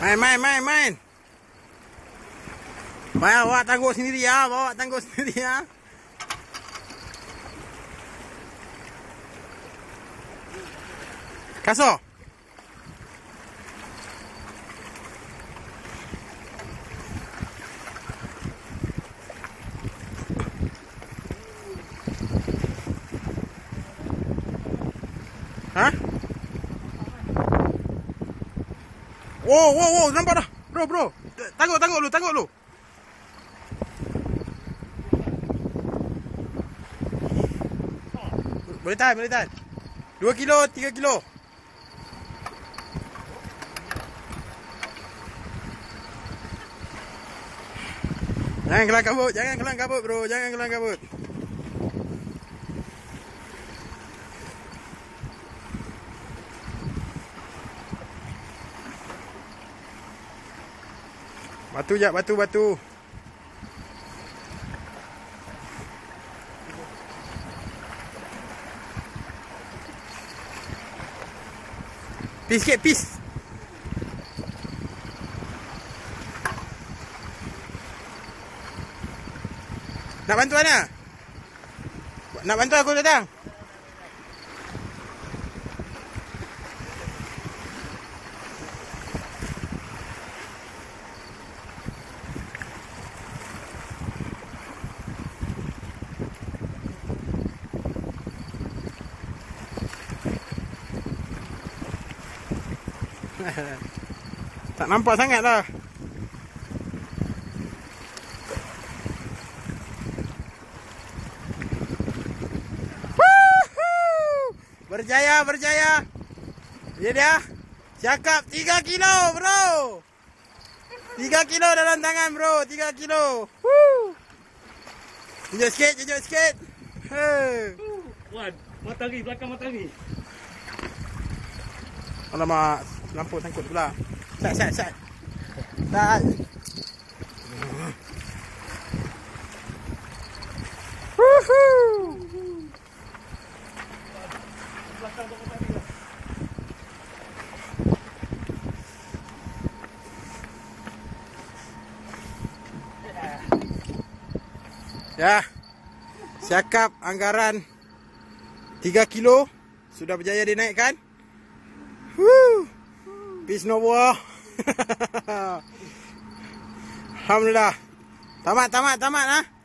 Main, main, main, main. Main, bawa tangguh sendiri ya. Bawa tangguh sendiri ya. Kasar. Ha? Wow, wow, wow, nampak dah. Bro, bro. Tangguh, tangguh lu, tangguh lu. Boleh tahan, boleh tahan. 2 kilo, 3 kilo. Jangan kelang kabut, jangan kelang kabut bro, jangan kelang kabut. Batu jap, batu, batu. Pis sikit, pis. Nak bantu mana? Nak bantu aku datang? tak nampak sangat lah. Berjaya, berjaya. Dia dia. Cakap 3 kilo, bro. 3 kilo dalam tangan, bro. 3 kilo. Tunjuk sikit, tunjuk sikit. Wan, matahari, belakang matahari. Alamak, lampu sangkut pula. Sat, sat, sat. Sat. Ya. Siakap anggaran 3 kilo sudah berjaya dinaikkan. Woo. Peace no war. Alhamdulillah. Tamat, tamat, tamat. Ha?